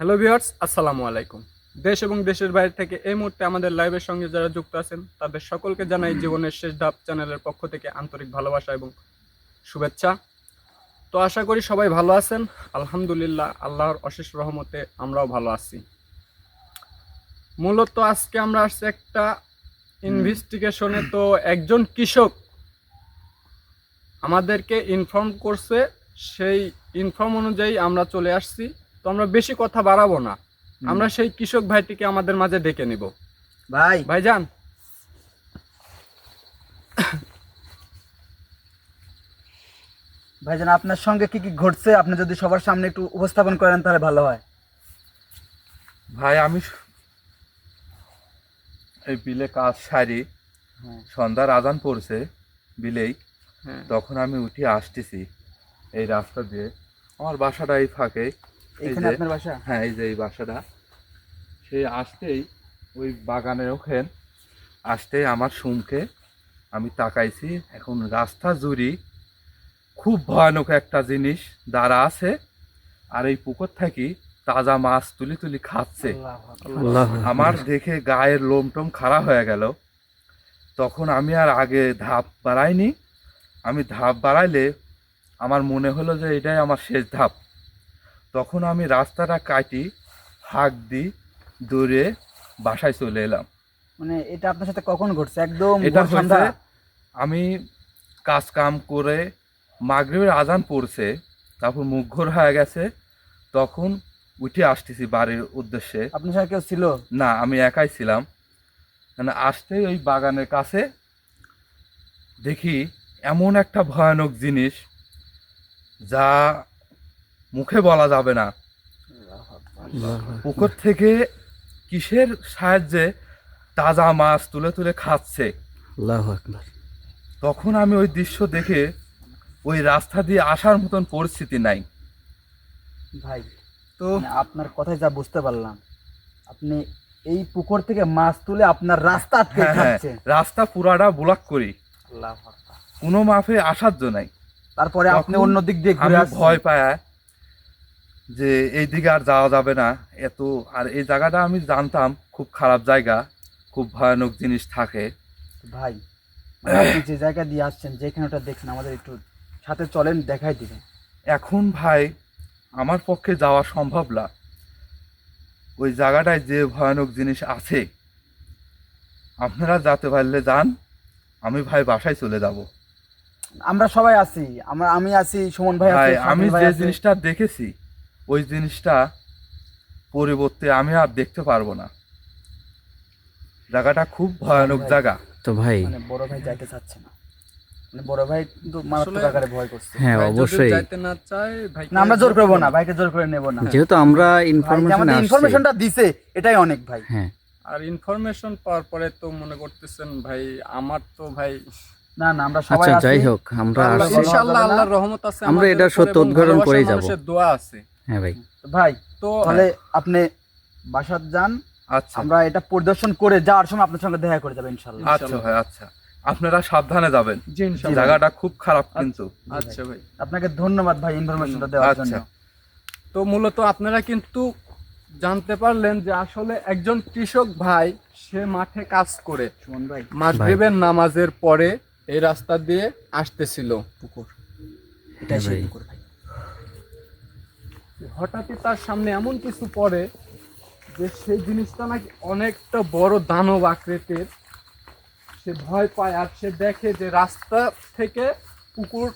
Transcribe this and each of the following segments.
Hello viewers, আসসালামু আলাইকুম। দেশ এবং দেশের বাইরে থেকে এই মুহূর্তে আমাদের লাইভের সঙ্গে যারা যুক্ত আছেন, তাদের সকলকে জানাই জীবনের শেষ ধাপ চ্যানেলের পক্ষ থেকে আন্তরিক ভালোবাসা এবং শুভেচ্ছা। তো আশা করি সবাই ভালো আছেন। আলহামদুলিল্লাহ, আল্লাহর অশেষ রহমতে আমরাও ভালো আছি। মূলত আজকে আমরা আসছি একটা ইনভেস্টিগেশনে। তো একজন কৃষক আমাদেরকে ইনফর্ম করছে, সেই ইনফর্ম অনুযায়ী আমরা চলে আসছি। তো আমরা বেশি কথা বাড়াবো না। আমরা সেই কৃষক ভাইটিকে আমাদের মাঝে ডেকে নিব। ভাই। ভাইজান। ভাইজান আপনার সঙ্গে কি কি ঘটছে? আপনি যদি সবার সামনে একটু উপস্থাপন করেন তাহলে ভালো হয়। ভাই আমি এই বিলে কাজ সারি। হ্যাঁ। সন্ধ্যার আজান পড়ছে বিলেই। হ্যাঁ। তখন আমি উঠে আসতেছি এই রাস্তা দিয়ে। আমার বাসাটা এই ফাঁকে এখানে যে- আপনার বাসা? হ্যাঁ এই যে এই বাসাটা। সেই আসতেই ওই বাগানের ওখান আসতেই আমার সুমকে আমি তাকাইছি। এখন রাস্তা জুড়ি খুব ভয়ানক একটা জিনিস দাঁড়া আছে আর এই পুকুর থাকি তাজা মাছ তুলি তুলি খাচ্ছে। আমার দেখে গায়ের লোম টোম খাড়া হয়ে গেল। তখন আমি আর আগে ধাপ বাড়াইনি। আমি ধাপ বাড়াইলে আমার মনে হলো যে এটাই আমার শেষ ধাপ। তখন আমি রাস্তাটা কাটি হাঁক দিই দৌড়ে বাসায় চলে এলাম। মানে এটা আপনার সাথে কখন ঘটছে? একদম এটা সন্ধ্যা? আমি কাজ কাম করে মাগরিবের আজান পড়ছে তারপর মুখ ঘোর হয়ে গেছে তখন উঠে আসতেছি বাড়ির উদ্দেশ্যে। আপনার সাথে কেউ ছিল? না আমি একাই ছিলাম। মানে আসতেই ওই বাগানের কাছে দেখি এমন একটা ভয়ানক জিনিস যা মুখে বলা যাবে না। পুকুর থেকে কিসের সাহায্যে তাজা মাছ তুলে তুলে খাচ্ছে? তখন আমি ওই দৃশ্য দেখে ওই রাস্তা দিয়ে আসার মতন পরিস্থিতি নাই। ভাই তো আপনার কথাই যা বুঝতে পারলাম আপনি এই পুকুর থেকে মাছ তুলে আপনার রাস্তা আটকে হ্যাঁ হ্যাঁ খাচ্ছে রাস্তা পুরাটা ব্লক করি। কোনো মাফে আসার জন্য নাই। তারপরে আপনি অন্য দিক দিয়ে ঘুরে ভয় পায়। যে এই দিকে আর যাওয়া যাবে না। এত আর এই জায়গাটা আমি জানতাম খুব খারাপ জায়গা খুব ভয়ানক জিনিস থাকে। ভাই মানে আপনি যে জায়গা দিয়ে আসছেন যেখানে ওটা দেখছেন আমাদের একটু সাথে চলেন দেখাই দিবেন। এখন ভাই আমার পক্ষে যাওয়া সম্ভব না। ওই জায়গাটায় যে ভয়ানক জিনিস আছে আপনারা যেতে পারলে যান আমি ভাই বাসায় চলে যাব। আমরা সবাই আছি আমরা আমি আছি সুমন ভাই ভাই আমি যে জিনিসটা দেখেছি ওই জিনিসটা পরিবর্তে আমি আর দেখতে পারব না। জায়গাটা খুব ভয়ানক জায়গা। তো ভাই মানে বড় ভাই যাইতে চাচ্ছে না। মানে বড় ভাই কিন্তু মারাত্মক আকারে ভয় করছে। হ্যাঁ অবশ্যই। যাইতে না চায় ভাই আমরা জোর করব না ভাইকে জোর করে নেব না। যেহেতু আমরা ইনফরমেশন ইনফরমেশনটা দিছে এটাই অনেক ভাই। হ্যাঁ। আর ইনফরমেশন পাওয়ার পরে তো মনে করতেছেন ভাই আমার তো ভাই না না আমরা সবাই আচ্ছা যাই হোক আমরা আল্লাহ- আসি বলা ইনশাআল্লাহ আল্লাহর রহমত আছে আমরা উপরে সত্য উদ্ঘাটন করেই যাব। দোয়া আছে। হ্যাঁ ভাই। ভাই তো তাহলে আপনি বাসাত যান আচ্ছা। আমরা এটা পরিদর্শন করে যাওয়ার সময় আপনার সঙ্গে দেখা করে যাবেন ইনশাল্লাহ। আচ্ছা ভাই আচ্ছা। আপনারা সাবধানে যাবেন। জায়গাটা খুব খারাপ কিন্তু। আচ্ছা। ভাই। আপনাকে ধন্যবাদ ভাই ইনফরমেশনটা দেওয়ার আচ্ছা। জন্য। তো মূলত আপনারা কিন্তু জানতে পারলেন যে আসলে একজন কৃষক ভাই সে মাঠে কাজ করে। সুমন ভাই। মাগরিবের নামাজের পরে এই রাস্তা দিয়ে আসতেছিল। পুকুর। এটাই সেই পুকুর হঠাৎই তার সামনে এমন কিছু পড়ে যে সেই জিনিসটা নাকি অনেকটা বড় দানব আকৃতির সে ভয় পায় আর সে দেখে যে রাস্তা থেকে পুকুর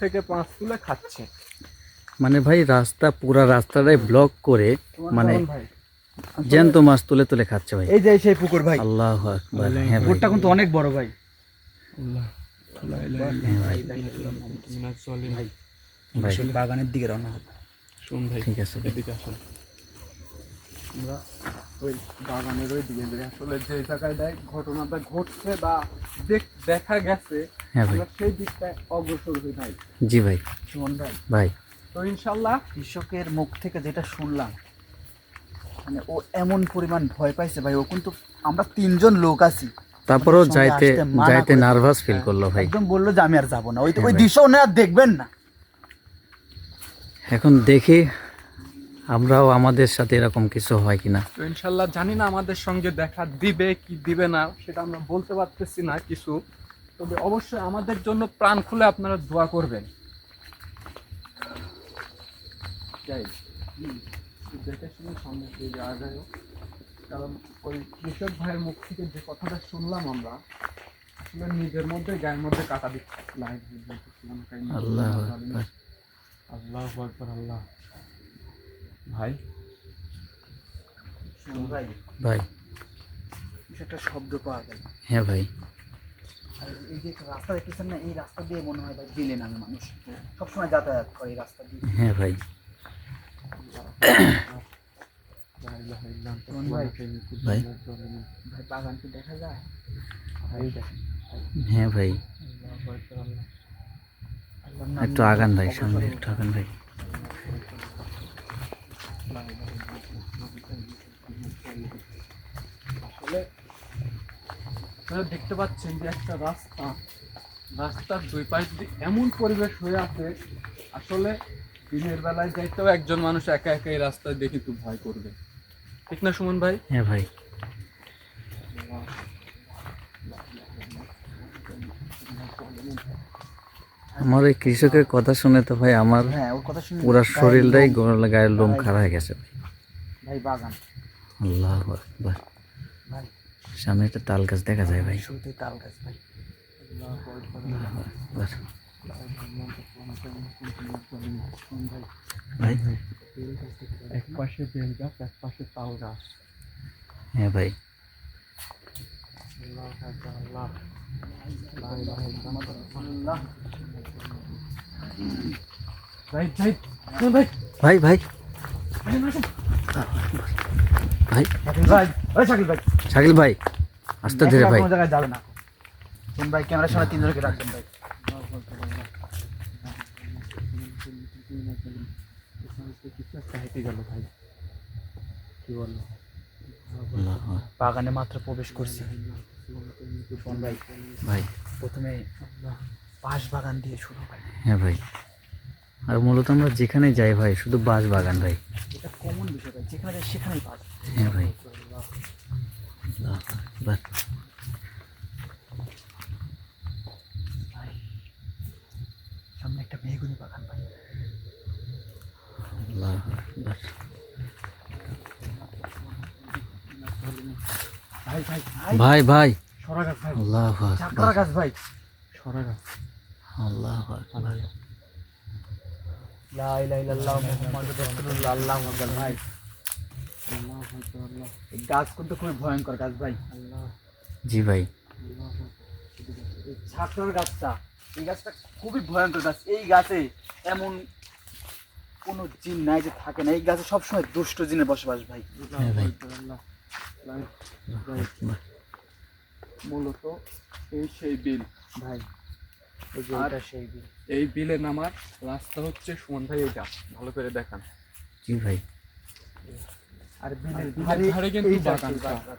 থেকে পাঁচ তুলে খাচ্ছে মানে ভাই রাস্তা পুরা রাস্তাটাই ব্লক করে মানে জ্যান্ত মাছ তুলে তুলে খাচ্ছে ভাই এই যে সেই পুকুর ভাই আল্লাহ আকবার হ্যাঁ পুকুরটা কিন্তু অনেক বড় ভাই ভাই আসলে বাগানের দিকে রওনা হবে শুন ভাই ঠিক আছে এদিকে আসুন। আমরা ওই বাগানের ওই দিকে যাই। আসলে যে জায়গাটায় ঘটনাটা ঘটছে বা দেখ- দেখা গেছে হ্যাঁ ভাই। সেই অগ্রসর হই ভাই। জি ভাই। সুমন ভাই। ভাই। তো ইনশাল্লাহ কৃষকের মুখ থেকে যেটা শুনলাম মানে ও এমন পরিমাণ ভয় পাইছে ভাই। ও কিন্তু আমরা তিনজন লোক আছি। তারপরেও যাইতে যাইতে নার্ভাস ফিল করল ভাই। একদম বলল যে আমি আর যাব না। ওই তো হ্যাঁ ওই ভাই। দৃশ্য আর দেখবেন না। এখন দেখি আমরাও আমাদের সাথে এরকম কিছু হয় কিনা। তো ইনশাল্লাহ জানি না আমাদের সঙ্গে দেখা দিবে কি দিবে না সেটা আমরা বলতে পারতেছি না কিছু। তবে অবশ্যই আমাদের জন্য প্রাণ খুলে আপনারা দোয়া করবেন। যাই দেখে শুনে সামনে দিয়ে যাওয়া যায় কারণ ওই কৃষক ভাইয়ের মুখ থেকে যে কথাটা শুনলাম আমরা আসলে নিজের মধ্যে গায়ের মধ্যে কাটা দিচ্ছে। আল্লাহ আকবার। আল্লাহ। ভাই? ভাই। ভাই। কিছু একটা শব্দ পাওয়া গেল হ্যাঁ ভাই। আর এই যে রাস্তা দেখতেছেন না এই রাস্তা দিয়ে মনে হয় ভাই দিলে নামে মানুষ। সবসময় যাতায়াত করে এই রাস্তা দিয়ে। হ্যাঁ ভাই। ভাই? ভাই। ভাই বাগান কি দেখা যায়? হ্যাঁ ভাই। আল্লাহর নাম একটু আগান ভাই সামনে একটু আগান ভাই। দেখতে পাচ্ছেন যে একটা রাস্তা রাস্তার দুই পাশ দিয়ে এমন পরিবেশ হয়ে আছে। আসলে দিনের বেলায় যাইতেও একজন মানুষ একা একা এই রাস্তায় দেখে একটু ভয় করবে। ঠিক না সুমন ভাই? হ্যাঁ ভাই। আমার ওই কৃষকের কথা শুনে তো ভাই আমার হ্যাঁ ওর কথা শুনে পুরো শরীরটাই গায়ের লোম খাড়া হয়ে গেছে। ভাই বাগান। আল্লাহ আকবার। ভাই। সামনে একটা তাল গাছ দেখা যায় ভাই। তাল গাছ ভাই। ভাই। এক পাশে বেল গাছ এক পাশে তাল গাছ। হ্যাঁ ভাই। আল্লাহ ভাই ভাই। ভাই। শাকিল ভাই, আস্তে ধীরে ভাই। জায়গায় যাবে না ভাই ক্যামেরার সামনে তিনজনকে রাখবেন ভাই বাগানে মাত্র প্রবেশ করছি। শোন ভাই ভাই। প্রথমে বাঁশ বাগান দিয়ে শুরু ভাই হ্যাঁ ভাই। আর মূলত আমরা যেখানে যাই ভাই শুধু বাঁশ বাগান ভাই। এটা কমন বিষয় ভাই যেখানে যাই সেখানেই বাঁশ। হ্যাঁ ভাই। সামনে একটা মেহগুনি বাগান ভাই। আল্লাহ আকবার। ভাই ভাই। ভাই ভাই। সরা গাছ ভাই। আল্লাহ চাকরা গাছ ভাই। সরা গাছ আল্লাহ আকবার। লা ইলাহা ইল্লাল্লাহ মুহাম্মাদুর রাসূলুল্লাহ আল্লাহু আকবার ভাই। এই গাছ কিন্তু খুবই ভয়ঙ্কর গাছ ভাই। জি ভাই। এই ছাকরার গাছটা এই গাছটা খুবই ভয়ঙ্কর গাছ। এই গাছে এমন কোনো জিন নাই যে থাকে না। এই গাছে সবসময় দুষ্ট জিনের বসবাস ভাই। হ্যাঁ ভাই। মূলত এই সেই বিল ভাই আর- সেই বিল। এই বিলে নামার রাস্তা হচ্ছে সুমন ভাই এটা ভালো করে দেখান জি ভাই আর বিলের ধারে কিন্তু বাগানটা। বাগান।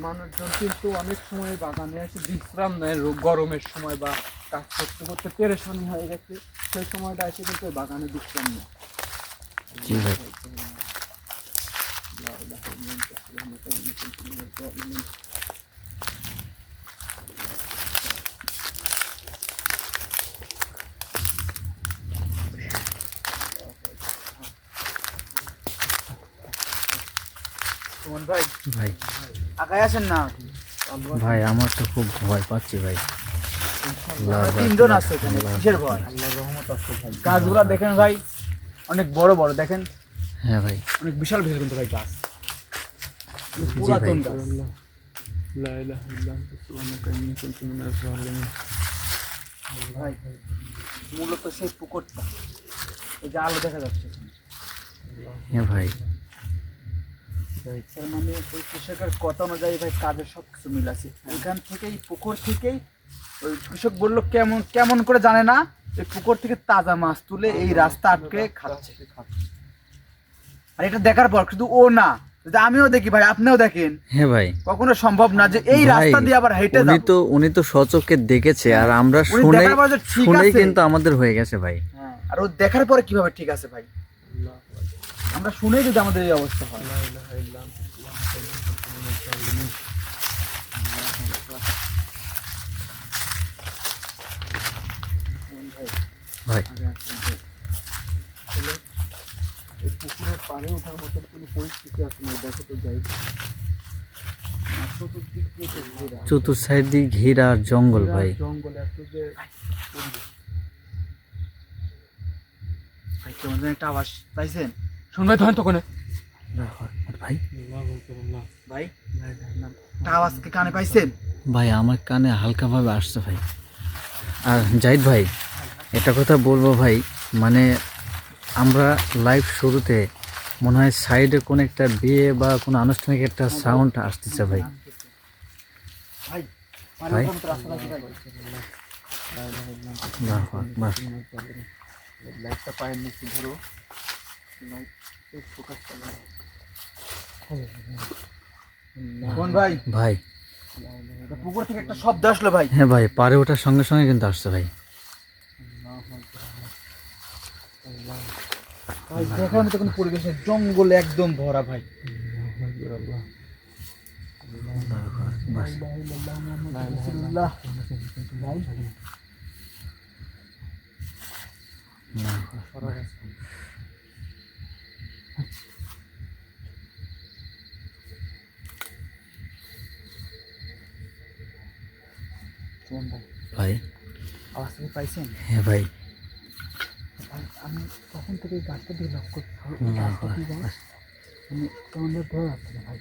মানুষজন কিন্তু অনেক সময় বাগানে এসে বিশ্রাম নেয় গরমের সময় বা কাজ করতে করতে পেরেশানি হয়ে গেছে সেই সময়টা এসে কিন্তু বাগানে বিশ্রাম নেয় জি ভাই সুমন ভাই। আগায় আসেন না? ভাই আমার তো খুব ভয় পাচ্ছি ভাই। তিনজন এখানে কিসের ভয়? গাছগুলা দেখেন ভাই অনেক বড় বড় দেখেন। হ্যাঁ ভাই। অনেক বিশাল বিশাল কিন্তু ভাই গাছ। পুরাতন মূলত সেই পুকুরটা এই যে আলো দেখা যাচ্ছে হ্যাঁ ভাই। তার মানে ওই কৃষকের কথা অনুযায়ী ভাই কাজের সব কিছু মিল আছে। ওইখান থেকেই পুকুর থেকেই ওই কৃষক বলল কেমন কেমন করে জানে না? এই পুকুর থেকে তাজা মাছ তুলে এই রাস্তা আটকে খাচ্ছে। আর এটা দেখার পর শুধু ও না আমিও দেখি ভাই আপনিও দেখেন। হ্যাঁ ভাই। কখনো সম্ভব না যে এই রাস্তা দিয়ে আবার হেঁটে উনি তো উনি তো সচক্ষে দেখেছে আর আমরা শুনে শুনেই কিন্তু আমাদের হয়ে গেছে ভাই। হ্যাঁ, আর ও দেখার পরে কীভাবে ঠিক আছে ভাই? আমরা শুনেই যদি আমাদের এই অবস্থা হয়। ভাই। এই পুকুরের পাড়ে ওঠার মতো কোনো পরিস্থিতি দেখো তো যাই। চতুর সাইড দিয়ে ঘেরা আর জঙ্গল ভাই। জঙ্গলে এত যে ভাই কেমন একটা আওয়াজ পাইছেন। শুনবে তখন তখন ভাই? আওয়াজ কি কানে পাইছেন? ভাই আমার কানে হালকাভাবে আসছে ভাই। আর জাহিদ ভাই এটা কথা বলব ভাই মানে আমরা লাইভ শুরুতে মনে হয় সাইডে কোনো একটা বিয়ে বা কোনো আনুষ্ঠানিক একটা সাউন্ড আসতেছে ভাই। ভাই। লাইটটা পায়ের নিচে ধরো। লাইট ফোকাস কোন ভাই? ভাই। পুকুর থেকে একটা শব্দ আসলো ভাই। হ্যাঁ ভাই পারে ওঠার সঙ্গে সঙ্গে কিন্তু আসছে ভাই। দেখার মতো কোনো পরিবেশ জঙ্গলে একদম ভরা ভাই। ভাই। ভাই আওয়াজ কি পাইছেন হ্যাঁ ভাই আমি তখন থেকে গাছটা দিয়ে লক্ষ্য করছি? আমি কেমন ধরে ধরে না ভাই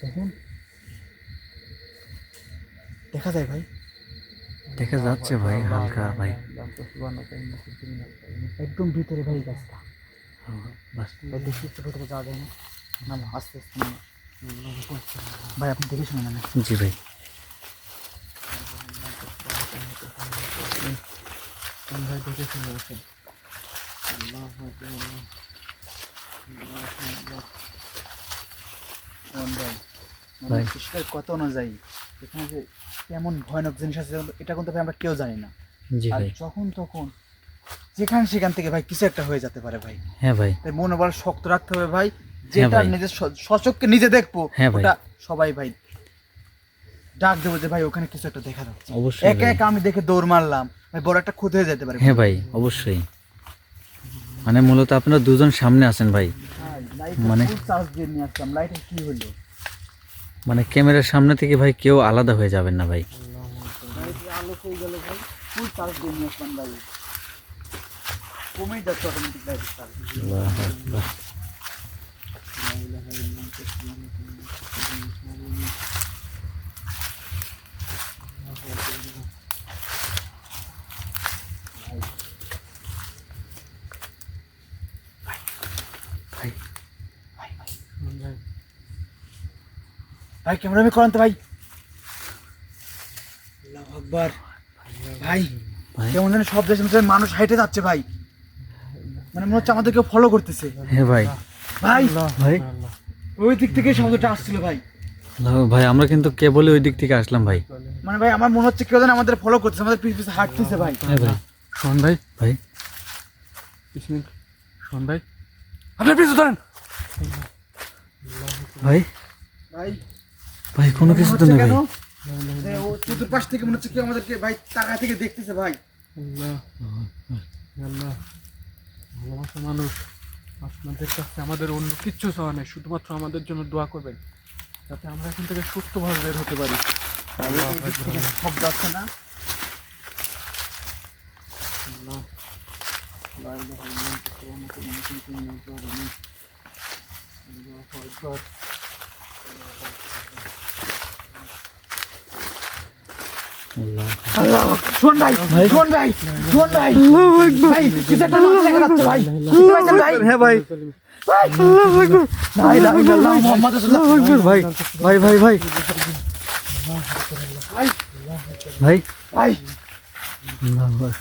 দেখুন দেখা যায় ভাই দেখা যাচ্ছে ভাই হালকা ভাই একদম ভিতরে ভাই গাছটা দেখি একটু ভিতরে যাওয়া যায় না আস্তে আস্তে ভাই আপনি দেখে শুনে না জি ভাই আসেন কোন ভাই। ভাই। মানে অনুযায়ী এখানে যে কেমন ভয়ানক জিনিস আছে এটা কিন্তু আমরা কেউ জানি না। আর যখন তখন যেখানে সেখান থেকে ভাই কিছু একটা হয়ে যেতে পারে ভাই। হ্যাঁ ভাই। তাই মনোবল শক্ত রাখতে হবে ভাই। যেটা ভাই। নিজের স- সচক্ষে নিজে দেখব হ্যাঁ ওটা সবাই ভাই ডাক দেবো যে ভাই ওখানে কিছু একটা দেখা যাচ্ছে। অবশ্যই একা একা আমি দেখে দৌড় মারলাম। ভাই বড় একটা ক্ষতি হয়ে যেতে পারে। হ্যাঁ ভাই অবশ্যই। মানে মূলত আপনারা দুজন সামনে আছেন ভাই। মানে- চার্জ দিয়ে নিয়ে আসলাম। লাইটের কি হলো? মানে ক্যামেরার সামনে থেকে ভাই কেউ আলাদা হয়ে যাবেন না ভাই। লাইটের আলো হয়ে গেল ভাই। ফুল চার্জ দিয়ে নিয়ে আসলাম ভাই। কমেই যাচ্ছে অটোমেটিক লাইটের চার্জ। ভাই ভাই ক্যামেরা আমি করান তো ভাই। আল্লাহু আকবার। ভাই কেমন যেন সব দেশে মানুষ হাইটে যাচ্ছে ভাই। মানে মনে হচ্ছে আমাদের কেউ ফলো করতেছে। হ্যাঁ ভাই। ভাই ভাই। ওই দিক থেকে শব্দটা আসছিল ভাই। ভাই আমরা কিন্তু কেবলই ওই দিক থেকে আসলাম ভাই। মানে ভাই আমার মনে হচ্ছে কেউ যেন আমাদের ফলো করতেছে আমাদের পিছ পিছে হাঁটতেছে ভাই। হ্যাঁ ভাই। শোন ভাই ভাই। শোন ভাই। আপনার পিছু ধরেন। ভাই। ভাই। ভাই কোনো কিছু তো হচ্ছে নেই কেন? ভাই। ও চতুর্পাশ থেকে মনে হচ্ছে কেউ আমাদেরকে ভাই টাকা থেকে দেখতেছে ভাই। আল্লাহ। আল্লাহ। ভালোবাসা মানুষ। আপনাদের কাছে আমাদের অন্য কিচ্ছু চাওয়া নেই শুধুমাত্র আমাদের জন্য দোয়া করবেন। যাতে আমরা এখান থেকে সুস্থভাবে বের হতে পারি। শব্দ আছে না। Oh, God. শোন ভাই শোন ভাই শোন ভাই ভাই কিছু একটা মাথা দেখা যাচ্ছে ভাই শুনতে পাইছেন ভাই হ্যাঁ ভাই ভাই লা ইলাহা ইল্লাল্লাহ মুহাম্মাদুর রাসূলুল্লাহ ভাই ভাই ভাই ভাই ভাই ভাই ভাই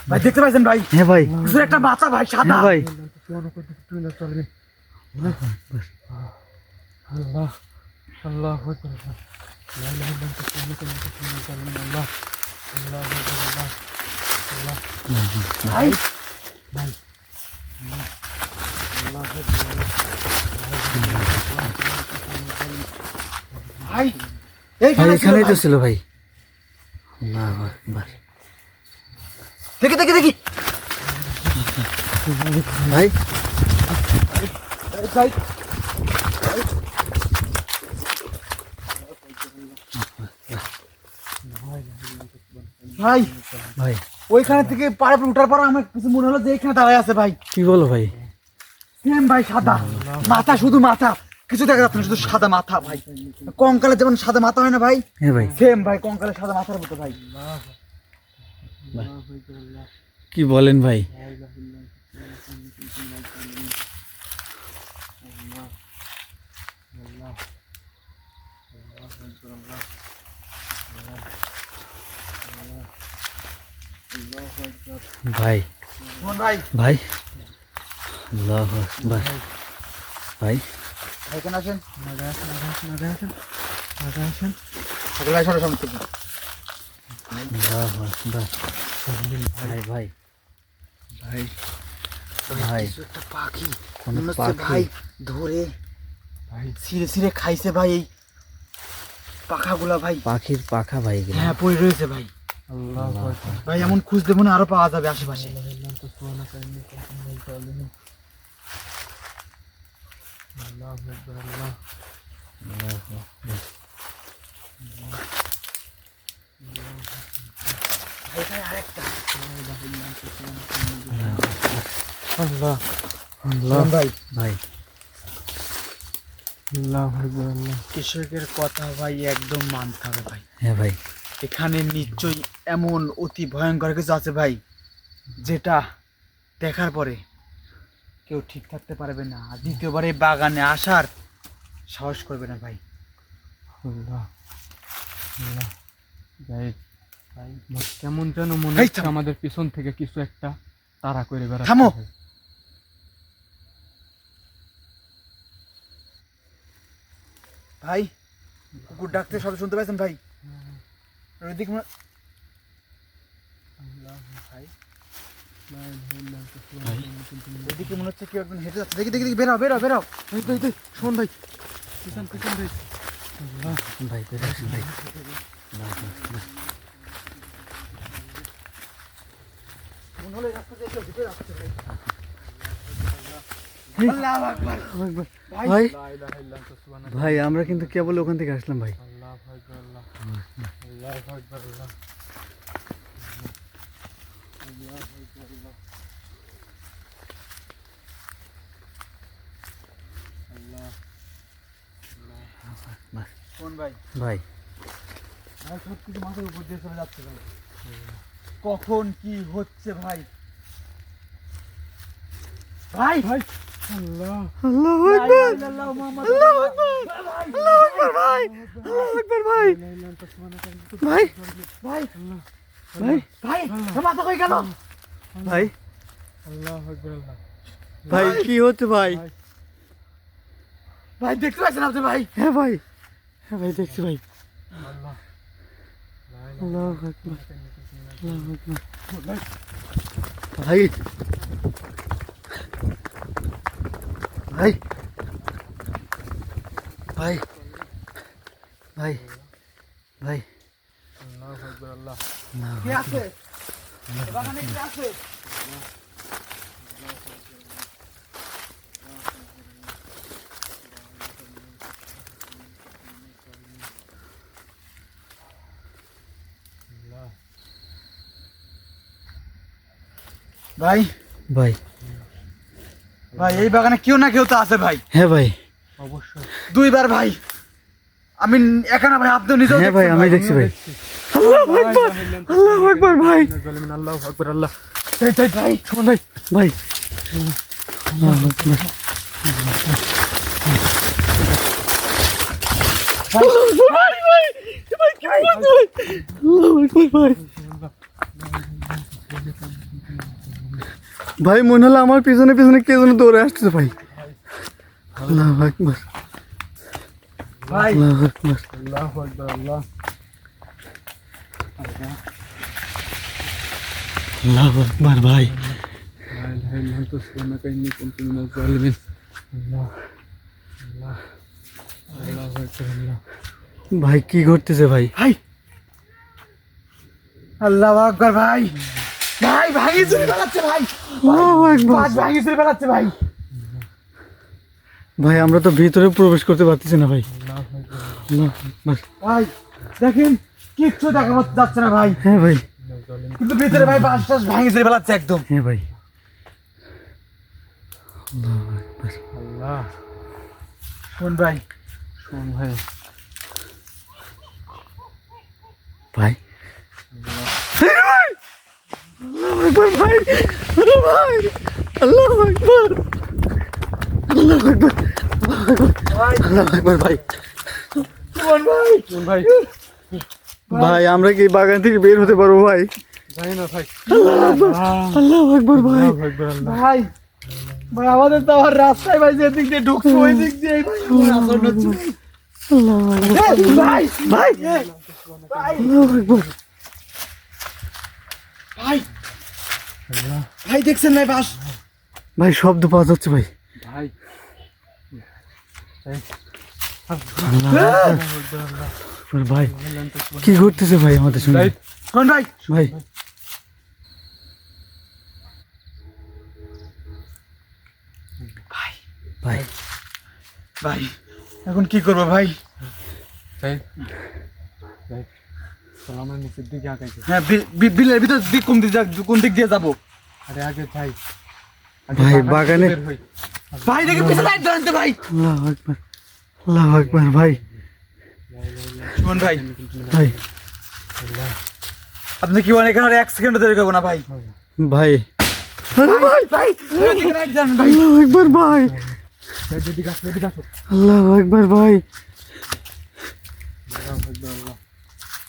ভাই দেখতে পাইছেন ভাই হ্যাঁ ভাই কিছু একটা মাথা ভাই সাদা হ্যাঁ ভাই আল্লাহ আল্লাহ আকবার লা ইলাহা ইল্লা আনতা সুবহানাকা ইন্নী কুনতু মিনাজ জালিমিন আল্লাহ ভাই ভাই ভাই এখানেই তো ছিল ভাই দেখি দেখি দেখি ভাই ভাই ভাই। ওইখানে থেকে পাড়ে উঠার পর আমার কিছু মনে হলো যে এখানে দাঁড়ায় আছে ভাই। কি বলো ভাই? সেম ভাই সাদা। মাথা শুধু মাথা। কিছু দেখা যাচ্ছে না শুধু সাদা মাথা ভাই। কঙ্কালের যেমন সাদা মাথা হয় না ভাই হ্যাঁ ভাই। সেম ভাই কঙ্কালের সাদা মাথার মতো ভাই। কি বলেন ভাই? ভাই। ভাই। ভাই। আল্লাহ ভাই। ভাই কেন আসেন। আগে ভাই সরো সামনে থেকে। আল্লাহ আকবার। ভাই ভাই। ভাই। ভাই। একটা পাখি। কোনো হচ্ছে পাখি। ধরে ভাই। ছিঁড়ে ছিঁড়ে খাইছে ভাই এই পাখাগুলা ভাই। পাখির পাখা ভাই হ্যাঁ পড়ে রয়েছে ভাই। ভাই এমন খুঁজতে মনে আরও পাওয়া যাবে আশেপাশে। ভাই, ভাই, আল্লাহ ভাই ভাই। আল্লাহ। কৃষকের কথা ভাই একদম মানতে হবে ভাই। হ্যাঁ ভাই। এখানে নিশ্চয়ই এমন অতি ভয়ঙ্কর কিছু আছে ভাই যেটা দেখার পরে কেউ ঠিক থাকতে পারবে না। আর দ্বিতীয়বার এই বাগানে আসার সাহস করবে না ভাই। কেমন যেন মনে হচ্ছে আমাদের পিছন থেকে কিছু একটা তাড়া করে বেড়া থামো। ভাই। ভাই কুকুর ডাকতে সব শুনতে পাচ্ছেন ভাই? ওইদিকে মনে- মনে হচ্ছে কেউ একজন হেঁটে যাচ্ছে। দেখি দেখি তো, এই শোন ভাই। পিছন পিছন ভাই। ভাই বেরো ভাই আল্লাহু আকবার। মনে হলো রাস্তা দিয়ে কেউ ঢুকে যাচ্ছে ভাই আমরা কিন্তু কেবল ওখান থেকে আসলাম ভাই। আল্লাহু আকবার আল্লাহ শোন ভাই? ভাই। ভাই সব কিছু মাথার উপর দিয়ে চলে যাচ্ছে ভাই? কখন কি হচ্ছে ভাই? ভাই ভাই আল্লাহ আল্লাহু ইল্লাল্লাহ মুহাম্মাদুর রাসূলুল্লাহ। ভাই। আল্লাহু আকবার ভাই। ভাই। ভাই। ভাই। ভাই। মাথা কই গেল? ভাই। আল্লাহু আকবার ভাই কি হচ্ছে ভাই? ভাই। দেখতে পাচ্ছেন আপনি ভাই? হ্যাঁ ভাই। হ্যাঁ ভাই দেখছি ভাই। আল্লাহ। আল্লাহু আকবার। আল্লাহু আকবার। ভাই। ভাই ভাই ভাই ভাই আল্লাহু আকবার আল্লাহ কে আছে এ বাগানে কে আছে ভাই ভাই ভাই এই বাগানে কেউ না কেউ তো আছে ভাই। হ্যাঁ ভাই। অবশ্যই। দুইবার ভাই। আমি একা না ভাই আপনি নিজেও হ্যাঁ ভাই আমি দেখছি ভাই। আল্লাহু আকবার আল্লাহু আকবার ভাই। আল্লাহু আকবার আল্লাহ এই, এই, ভাই শোন ভাই। ভাই। আল্লাহু আকবার। আল্লাহু আকবার ভাই। ভাই মনে হলো আমার পিছনে পিছনে কে যেন দৌড়ে আসতেছে ভাই আল্লাহ আকবর আল্লাহ আকবর আল্লাহ আকবর আল্লাহ আল্লাহ আকবর ভাই ভাই কি ঘটতেছে ভাই ভাই আল্লাহ আকবর ভাই ভাই ভাঙি চুরি বেড়াচ্ছে ভাই। আকবার। ভাঙি চুরি বেড়াচ্ছে ভাই। ভাই আমরা তো ভিতরে প্রবেশ করতে পারতেছি না ভাই। ভাই দেখেন কিচ্ছু দেখা যাচ্ছে না ভাই। হ্যাঁ ভাই। কিন্তু ভিতরে ভাই বাস টাস ভাঙি চুরি বেড়াচ্ছে একদম। হ্যাঁ ভাই। আল্লাহ। শোন ভাই। শোন ভাই। ভাই! ভাই আমরা কি বাগান থেকে বের হতে পারব ভাই জানি না ভাই আল্লাহু আকবার ভাই ভাই ভাই আমাদের তো আমার রাস্তায় ভাই যে দিক দিয়ে ঢুকছো ওই দিক দিয়ে ভাই ভাই ভাই আল্লাহু ভাই ভাই দেখছেন ভাই বাস? ভাই শব্দ পাওয়া যাচ্ছে ভাই। ভাই। ভাই কি ঘটতেছে ভাই আমাদের সঙ্গে? ভাই। ভাই? ভাই। ভাই। ভাই। এখন কি করব ভাই? আমরা নিচের দিকে আগাইছি। হ্যাঁ বিলের ভিতর দিক কোন দিক কোন দিক দিয়ে যাব? আরে আগে যাই ভাই, বাগানে- ভাই দেখি পিছনে লাইট ধরতে ভাই। আল্লাহু আকবার আল্লাহু আকবার ভাই। শোন ভাই। ভাই। আপনি কি বলেন এখানে আর এক সেকেন্ড দেরি করব না ভাই? ভাই। ভাই ভাই আল্লাহু আকবার ভাই। আল্লাহু আকবার ভাই।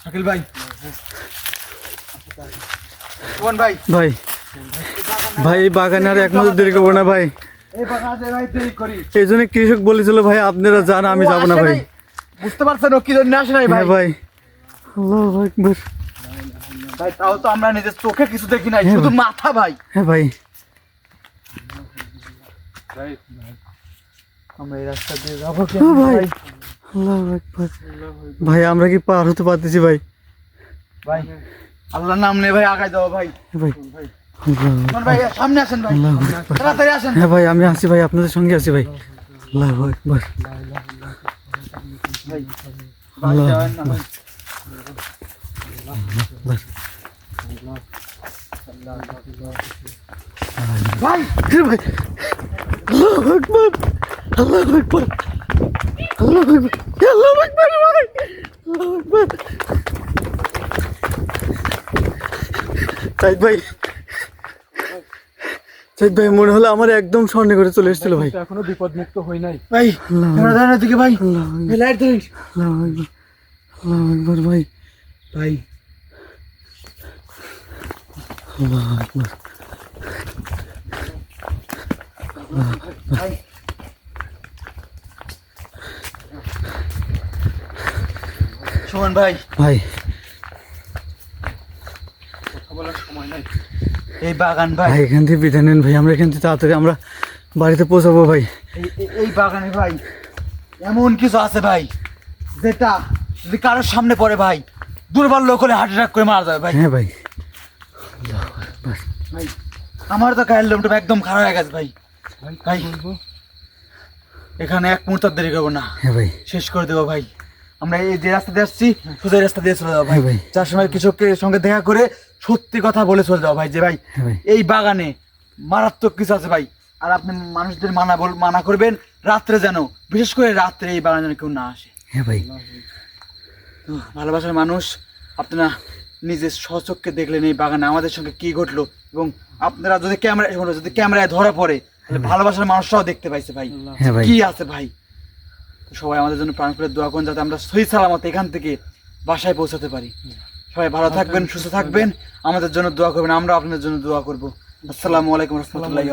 শাকিল ভাই। শোন ভাই। ভাই ভাই এই বাগানে আর এক মাস দেরি করব না ভাই। এই জন্য কৃষক বলেছিল ভাই আপনারা যান আমি যাব না ভাই। বুঝতে পারছেন ও কি জন্য আসে নাই ভাই? ভাই। আল্লাহু আকবার। ভাই তাও তো আমরা নিজের চোখে কিছু দেখি নাই হ্যাঁ শুধু মাথা ভাই। হ্যাঁ ভাই। আমরা এই রাস্তা দিয়ে যাব ভাই? ভাই আমরা কি পার হতে পারতেছি ভাই? ভাই আল্লাহর নাম নিয়ে ভাই আগাই দাও ভাই। হ্যাঁ ভাই ভাই। সামনে আসেন ভাই। তাড়াতাড়ি আসেন। হ্যাঁ ভাই আমি আছি ভাই আপনাদের সঙ্গে আছি ভাই। আল্লাহু আকবার। ভাই আল্লাহ যাবেন না ভাই। ভাই হে ভাই আল্লাহু আকবার আল্লাহু আকবার আল্লাহু আকবার ভাই আল্লাহু আকবার সাইদ ভাই সাইদ ভাই মনে হলো আমার একদম স্বর্ণে করে চলে এসেছিল ভাই এখনও বিপদ মুক্ত হই নাই ভাই আল্লাহু আমরা দিকে ভাই আল্লাহু আকবার লাইট ধরিস আল্লাহু আকবার আল্লাহু আকবার ভাই ভাই আল্লাহু আকবার। শোন ভাই। ভাই। কথা বলার সময় নাই এই বাগান ভাই। ভাই এখান থেকে বিদায় নেন ভাই আমরা এখান থেকে তাড়াতাড়ি আমরা বাড়িতে পৌঁছাবো ভাই। এই- বাগানে ভাই এমন কিছু আছে ভাই যেটা যদি কারোর সামনে পড়ে ভাই দুর্বল লোক হলে হার্ট অ্যাটাক করে মারা যাবে ভাই। হ্যাঁ ভাই। ভাই আমার তো গায়ের লোমটা একদম খারাপ হয়ে গেছে ভাই। ভাই। বলব এখানে এক মুহূর্ত দেরি করব না। হ্যাঁ ভাই। শেষ করে দেবো ভাই। আমরা এই যে রাস্তা দিয়ে আসছি সোজা এই রাস্তা দিয়ে চলে যাব ভাই। হ্যাঁ ভাই। যার সময় কৃষকের সঙ্গে দেখা করে সত্যি কথা বলে চলে যাব ভাই যে ভাই হ্যাঁ এই বাগানে মারাত্মক কিছু আছে ভাই। আর আপনি মানুষদের মানা বল মানা করবেন রাত্রে যেন বিশেষ করে রাত্রে এই বাগানে যেন কেউ না আসে। হ্যাঁ ভাই। ভালোবাসার মানুষ আপনারা নিজের স্বচক্ষে দেখলেন এই বাগানে আমাদের সঙ্গে কি ঘটলো। এবং আপনারা যদি ক্যামেরা যদি ক্যামেরায় ধরা পড়ে ভালোবাসার মানুষরাও দেখতে পাইছে ভাই। হ্যাঁ কি আছে ভাই? সবাই আমাদের জন্য প্রাণ করে দোয়া করুন যাতে আমরা সহি সালামত এখান থেকে বাসায় পৌঁছাতে পারি। সবাই ভালো থাকবেন সুস্থ থাকবেন। আমাদের জন্য দোয়া করবেন আমরা আপনাদের জন্য দোয়া করব। আসসালামু আলাইকুম রহমতুল্লাহ